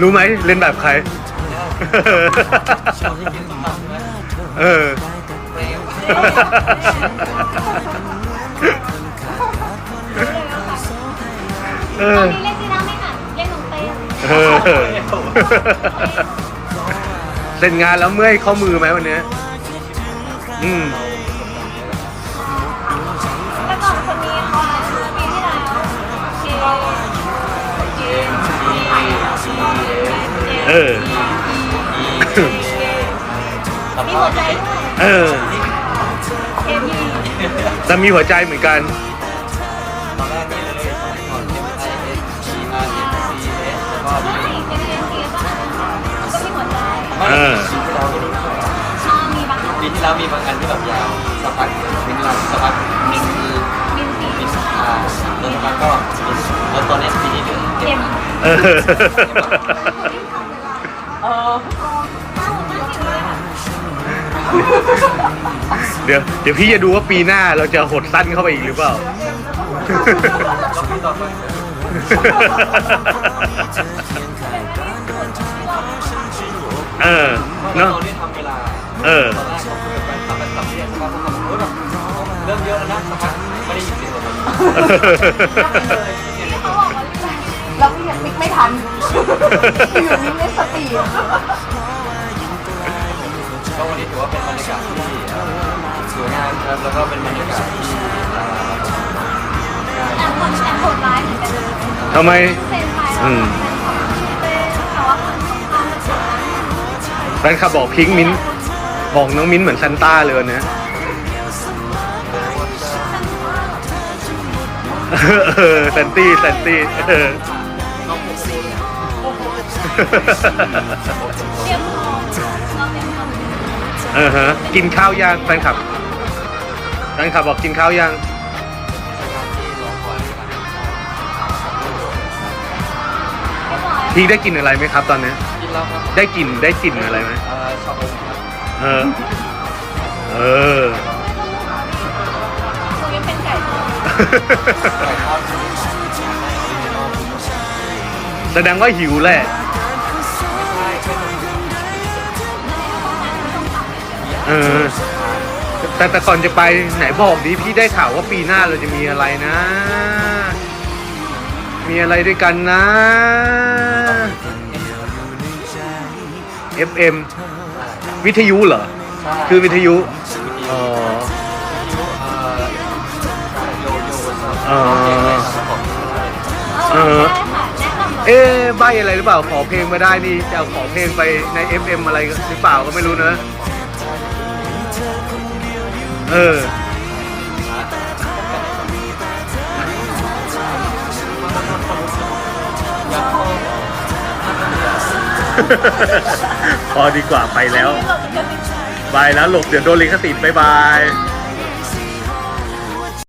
รู้ไหมเล่นแบบใคร เออ เอตออนนี้เรียกจีน่าไม่หันเรียกน้องเต้เออเสร็จงานแล้วเมื่อยข้อมือไหมวันเนี้ยอืม เออ มีหัวใจด้วยเออ เคมีจะมีหัวใจเหมือนกัน ตอนแรกนี่เลยสมัยก่อนเป็น I S G R N C S แล้วก็ไม่เคมีเคมีก็ก็มีหัวใจไม่เออ ปีที่แล้วไม่ได้อ่ามีบางอันปีที่แล้วมีบางอันที่แบบยาวสักพักปีที่แล้วสักพักมินคือมินสีมินอ่าแล้วสักพักก็มินแล้วตอนนี้ปีนี้เหลือเจเอ็มมส์เออเเดี๋ยวเดี๋ยวพี่จะดูว่าปีหน้าเราจะหดสั้นเข้าไปอีกหรือเปล่า เออเนาะเนาะเราได้ทำเวลาเออ ตอนแรกเขาคุยกันทำไปทำเรียนแล้วก็ทำเออแบบเริ่มเยอะแล้วนะสักพักไม่ได้ยินเสียงเลยที่เขาบอกว่าแล้วพี่ยังติ๊กไม่ทัน อยู่นี่ไม่สติ วันนี้ถือว่าเป็นบรรยากาศที่สวยงามครับแล้วก็เป็นบรรยากาศที่เอ่อแอบคนแอบโหดร้ายเหมือนกันทำไมเซ็นไปแล้วอืม แต่ว่าคนของความันสวยแฟนคลับบอกพิงค์มิ้นท์บอกน้องมิ้นท์เหมือนซันต้าเลยวันเนี้ยเออแซนตี้แซนตี้เออ เตรียมพร้อ ออฮะกินข้าวยังแฟนคลับแฟนคลับบอกกินข้าวยังพี่ได้กินอะไรไหมครับตอนนี้ กินแล้วครับได้กลิ่นได้กลิ่นอะไรไหมเอ่อชอบผมครับเออ เออ ตรงนี้เป็นไก่ทอดไก่ทอด แสดงว่าหิวแหละ ออ แต่แต่ก่อนจะไปไหนบอกดิพี่ได้ข่าวว่าปีหน้าเราจะมีอะไรนะ มีอะไรด้วยกันนะ FM วิทยุเหรอใช่คือวิทยุอ๋อเอ่อโยโย่เออเออได้ค่ะแนะนำเลยเอ๊ะใบอะไรหรือเปล่าขอเพลงมาได้นี่จะเอาขอเพลงไปใน FM อะไรหรือเปล่าก็ไม่รู้นะ เออพอดีกว่าไปแล้วเราจะเป็นบายแล้วหลบเดี๋ยวโดนลิขสิทธิ์บายบาย